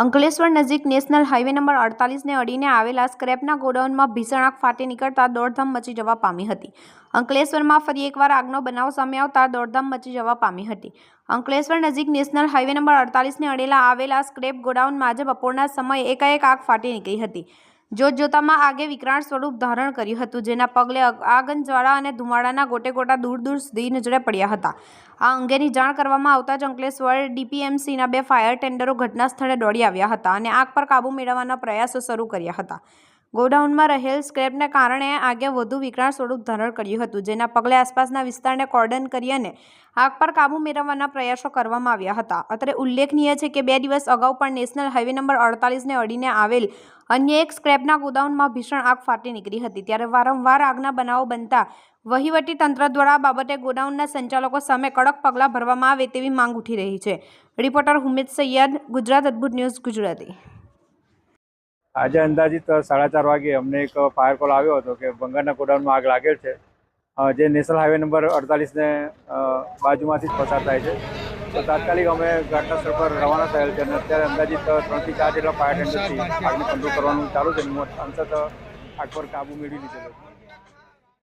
અંકલેશ્વર નજીક national highway number અડતાલીસને અડીને આવેલા સ્ક્રેપના ગોડાઉનમાં ભીષણ આગ ફાટી નીકળતા દોડધામ મચી જવા પામી હતી. અંકલેશ્વરમાં ફરી એકવાર આગનો બનાવ સામે આવતા દોડધામ મચી જવા પામી હતી. અંકલેશ્વર નજીક નેશનલ હાઈવે નંબર અડતાલીસને અડેલા આવેલા સ્ક્રેપ ગોડાઉનમાં આજે બપોરના સમયે એકાએક આગ ફાટી નીકળી હતી. જોત જોતામાં આગે વિકરાળ સ્વરૂપ ધારણ કર્યું હતું, જેના પગલે અગ- આગન જ્વાળા અને ધુમાડાના ગોટે ગોટા દૂર દૂર સુધી નજરે પડ્યા હતા. આ અંગેની જાણ કરવામાં આવતા જ અંકલેશ્વર ડીપીએમસીના બે ફાયર ટેન્ડરો ઘટના સ્થળે દોડી આવ્યા હતા અને આગ પર કાબૂ મેળવવાના પ્રયાસો શરૂ કર્યા હતા. ગોડાઉનમાં રહેલ સ્ક્રેપને કારણે આગે વધુ વિકરાળ સ્વરૂપ ધારણ કર્યું હતું, જેના પગલે આસપાસના વિસ્તારને કોર્ડન કરી અને આગ પર કાબૂ મેળવવાના પ્રયાસો કરવામાં આવ્યા હતા. અત્રે ઉલ્લેખનીય છે કે બે દિવસ અગાઉ પણ નેશનલ હાઈવે નંબર અડતાલીસને અડીને આવેલ અન્ય એક સ્ક્રેપના ગોડાઉનમાં ભીષણ આગ ફાટી નીકળી હતી. ત્યારે વારંવાર આગના બનાવો બનતા વહીવટી તંત્ર દ્વારા બાબતે ગોડાઉનના સંચાલકો સામે કડક પગલાં ભરવામાં આવે તેવી માંગ ઉઠી રહી છે. રિપોર્ટર હુમિદ સૈયદ, ગુજરાત અદ્ભુત ન્યૂઝ, ગુજરાતી. આજે અંદાજિત સાડા ચાર વાગે અમને એક ફાયર કોલ આવ્યો હતો કે બંગાળના ગોડાઉનમાં આગ લાગેલ છે. જે નેશનલ હાઈવે નંબર અડતાલીસને બાજુમાંથી જ પસાર થાય છે. તો તાત્કાલિક અમે ઘટનાસ્થળ પર રવાના થયેલ છે અને અત્યારે અંદાજિત ત્રણથી ચાર જેટલા ફાયર ટેન્ડરથી આગને કંટ્રોલ કરવાનું ચાલુ છે. અંતત આગ પર કાબૂ મેળવી લીધેલો છે.